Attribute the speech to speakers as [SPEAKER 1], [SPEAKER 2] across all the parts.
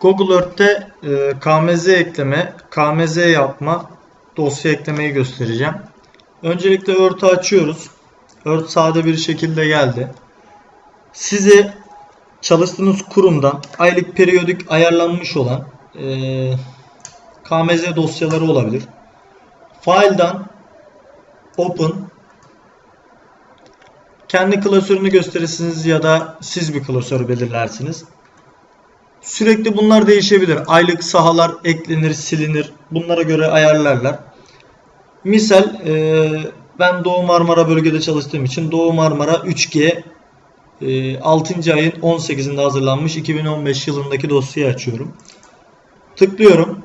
[SPEAKER 1] Google Earth'te e, KMZ ekleme, KMZ yapma, dosya eklemeyi göstereceğim. Öncelikle Earth'ı açıyoruz. Earth sade bir şekilde geldi. Size çalıştığınız kurumdan aylık periyodik ayarlanmış olan e, KMZ dosyaları olabilir. File'dan Open kendi klasörünü gösterirsiniz ya da siz bir klasör belirlersiniz. Sürekli bunlar değişebilir. Aylık sahalar eklenir, silinir. Bunlara göre ayarlarlar. Misal e, ben Doğu Marmara bölgede çalıştığım için Doğu Marmara 3G e, 6. ayın 18'inde hazırlanmış 2015 yılındaki dosyayı açıyorum. Tıklıyorum.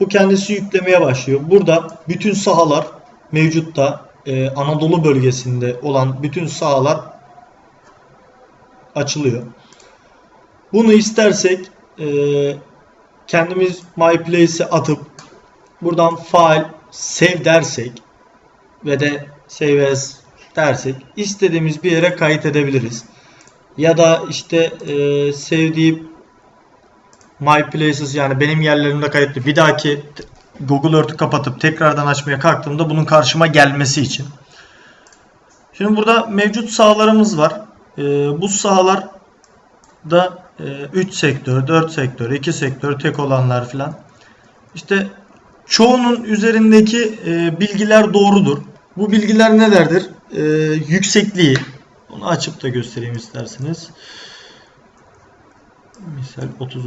[SPEAKER 1] Bu kendisi yüklemeye başlıyor. Burada bütün sahalar mevcutta e, Anadolu bölgesinde olan bütün sahalar açılıyor. Bunu istersek e, kendimiz My Place'e atıp buradan file save dersek ve de save as dersek istediğimiz bir yere kayıt edebiliriz. Ya da işte e, sevdiğim My Places yani benim yerlerimde kayıtlı. Bir dahaki Google Earth'ü kapatıp tekrardan açmaya kalktığımda bunun karşıma gelmesi için. Şimdi burada mevcut sahalarımız var. E, bu sahalar da 3 sektör, 4 sektör, 2 sektör, tek olanlar filan. İşte çoğunun üzerindeki e, bilgiler doğrudur. Bu bilgiler nelerdir? E, yüksekliği. Onu açıp da göstereyim isterseniz. Misal 30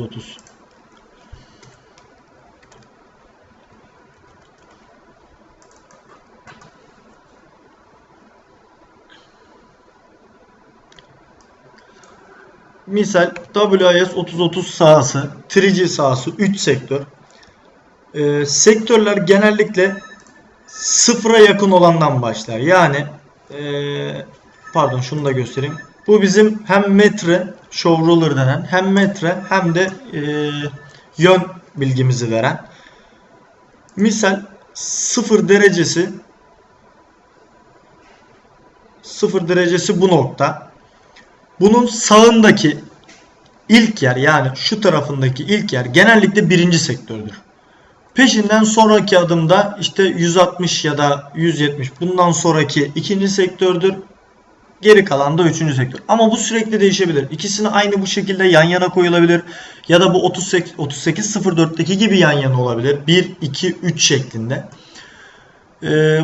[SPEAKER 1] Misal WIS 3030 sahası, 3G sahası 3 sektör. Ee, sektörler genellikle sıfıra yakın olandan başlar. Yani ee, pardon şunu da göstereyim. Bu bizim hem metre show ruler denen hem metre hem de ee, yön bilgimizi veren. Misal sıfır derecesi sıfır derecesi bu nokta. Bunun sağındaki ilk yer yani şu tarafındaki ilk yer genellikle birinci sektördür. Peşinden sonraki adımda işte 160 ya da 170 bundan sonraki ikinci sektördür. Geri kalan da üçüncü sektör. Ama bu sürekli değişebilir. İkisini aynı bu şekilde yan yana koyulabilir. Ya da bu 38 3804'teki gibi yan yana olabilir. 1, 2, 3 şeklinde. Ee,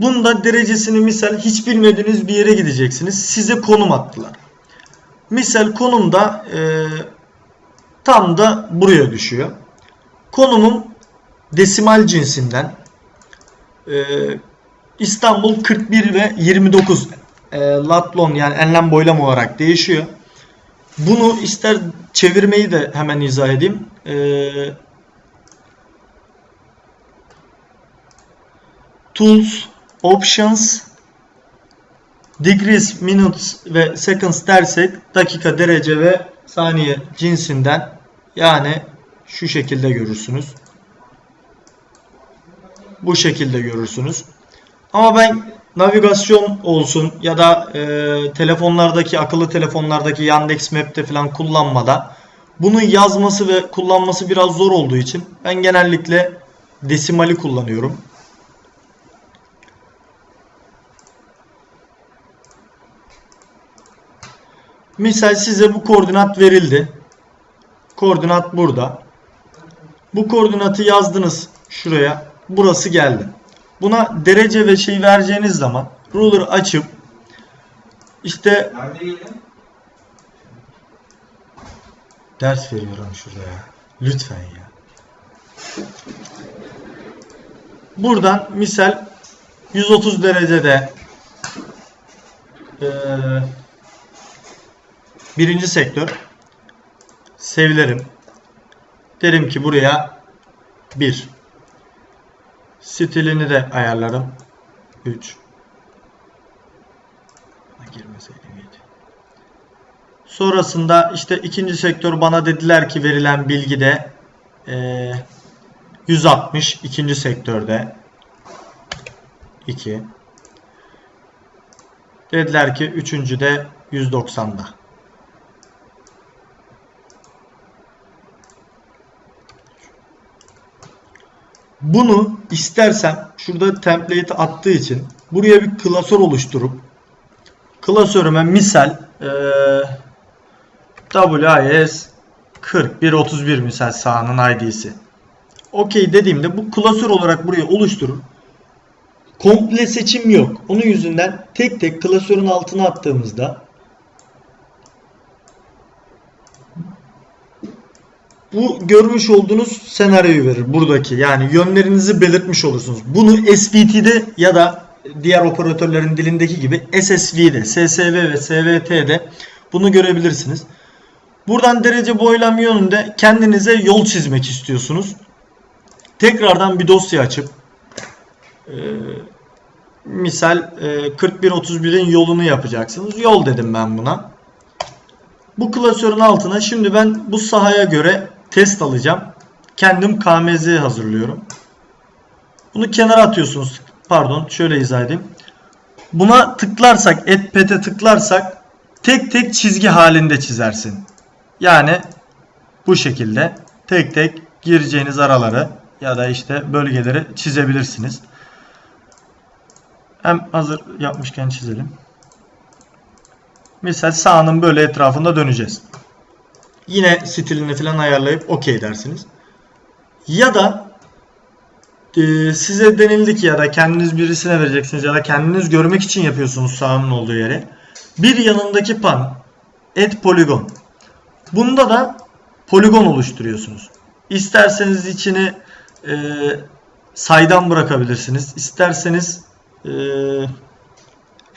[SPEAKER 1] bunda derecesini misal hiç bilmediğiniz bir yere gideceksiniz. Size konum attılar. Misal konumda e, tam da buraya düşüyor. Konumun desimal cinsinden e, İstanbul 41 ve 29 e, latlon yani enlem boylam olarak değişiyor. Bunu ister çevirmeyi de hemen izah edeyim. E, tools, options, degrees, minutes ve seconds dersek dakika, derece ve saniye cinsinden yani şu şekilde görürsünüz. Bu şekilde görürsünüz. Ama ben navigasyon olsun ya da e, telefonlardaki akıllı telefonlardaki Yandex Map'te falan kullanmada bunun yazması ve kullanması biraz zor olduğu için ben genellikle desimali kullanıyorum. Misal size bu koordinat verildi. Koordinat burada. Bu koordinatı yazdınız şuraya. Burası geldi. Buna derece ve şey vereceğiniz zaman ruler açıp işte ders veriyorum şuraya. Lütfen ya. Buradan misal 130 derecede eee birinci sektör sevlerim. Derim ki buraya 1. Stilini de ayarlarım. 3. Girmeseydim iyiydi. Sonrasında işte ikinci sektör bana dediler ki verilen bilgide e, 160 ikinci sektörde 2 dediler ki üçüncüde 190'da Bunu istersem şurada template attığı için buraya bir klasör oluşturup klasörüme misal eee WIS 4131 misal sahanın ID'si. Okey dediğimde bu klasör olarak buraya oluşturur. Komple seçim yok. Onun yüzünden tek tek klasörün altına attığımızda bu görmüş olduğunuz senaryoyu verir buradaki. Yani yönlerinizi belirtmiş olursunuz. Bunu SVT'de ya da diğer operatörlerin dilindeki gibi SSV'de, SSV ve SVT'de bunu görebilirsiniz. Buradan derece boylam yönünde kendinize yol çizmek istiyorsunuz. Tekrardan bir dosya açıp e, misal e, 4131'in yolunu yapacaksınız. Yol dedim ben buna. Bu klasörün altına şimdi ben bu sahaya göre test alacağım. Kendim KMZ hazırlıyorum. Bunu kenara atıyorsunuz. Pardon şöyle izah edeyim. Buna tıklarsak, etpete tıklarsak tek tek çizgi halinde çizersin. Yani bu şekilde tek tek gireceğiniz araları ya da işte bölgeleri çizebilirsiniz. Hem hazır yapmışken çizelim. Misal sahanın böyle etrafında döneceğiz. Yine stilini falan ayarlayıp OK dersiniz. Ya da e, size denildi ki ya da kendiniz birisine vereceksiniz ya da kendiniz görmek için yapıyorsunuz sahanın olduğu yere. Bir yanındaki pan et poligon. Bunda da poligon oluşturuyorsunuz. İsterseniz içini e, saydam bırakabilirsiniz. İsterseniz e,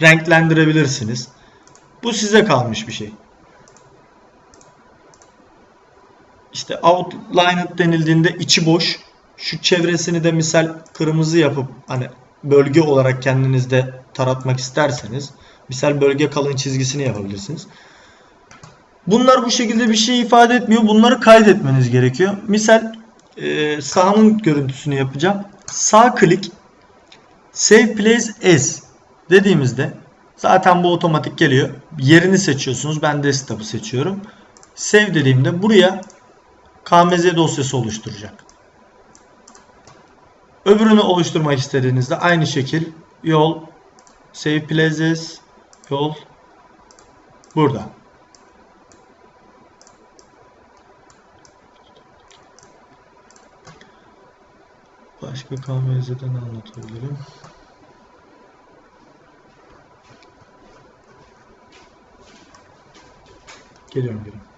[SPEAKER 1] renklendirebilirsiniz. Bu size kalmış bir şey. İşte outlined denildiğinde içi boş. Şu çevresini de misal kırmızı yapıp hani bölge olarak kendinizde taratmak isterseniz misal bölge kalın çizgisini yapabilirsiniz. Bunlar bu şekilde bir şey ifade etmiyor. Bunları kaydetmeniz gerekiyor. Misal e, sahanın görüntüsünü yapacağım. Sağ klik Save Place As dediğimizde zaten bu otomatik geliyor. Yerini seçiyorsunuz. Ben desktop'ı seçiyorum. Save dediğimde buraya KMZ dosyası oluşturacak. Öbürünü oluşturmak istediğinizde aynı şekil yol Save Places yol burada. Başka KMZ'den anlatabilirim. Geliyorum geliyorum.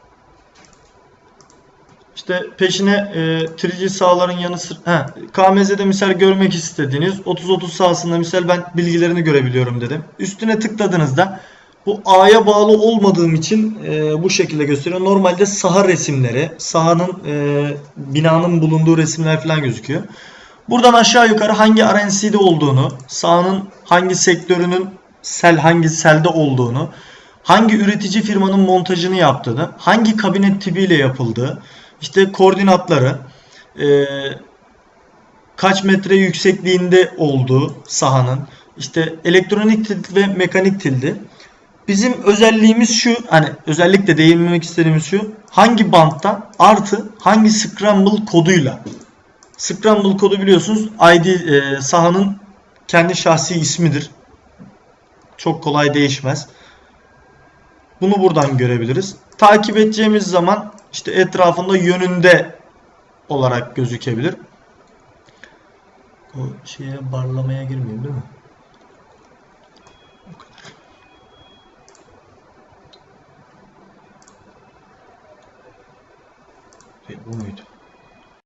[SPEAKER 1] İşte peşine e, 3G sahaların yanı sıra KMZ'de misal görmek istediğiniz 30-30 sahasında misal ben bilgilerini görebiliyorum dedim. Üstüne tıkladığınızda bu A'ya bağlı olmadığım için e, bu şekilde gösteriyor. Normalde saha resimleri, sahanın e, binanın bulunduğu resimler falan gözüküyor. Buradan aşağı yukarı hangi RNC'de olduğunu, sahanın hangi sektörünün sel hangi selde olduğunu, hangi üretici firmanın montajını yaptığını, hangi kabinet tipiyle yapıldığı, işte koordinatları, e, kaç metre yüksekliğinde olduğu sahanın, işte elektronik tilt ve mekanik tildi. Bizim özelliğimiz şu, hani özellikle değinmek istediğimiz şu, hangi bantta artı hangi scramble koduyla. Scramble kodu biliyorsunuz ID e, sahanın kendi şahsi ismidir. Çok kolay değişmez. Bunu buradan görebiliriz. Takip edeceğimiz zaman işte etrafında yönünde olarak gözükebilir. O şeye barlamaya girmeyeyim değil mi? Bu muydu?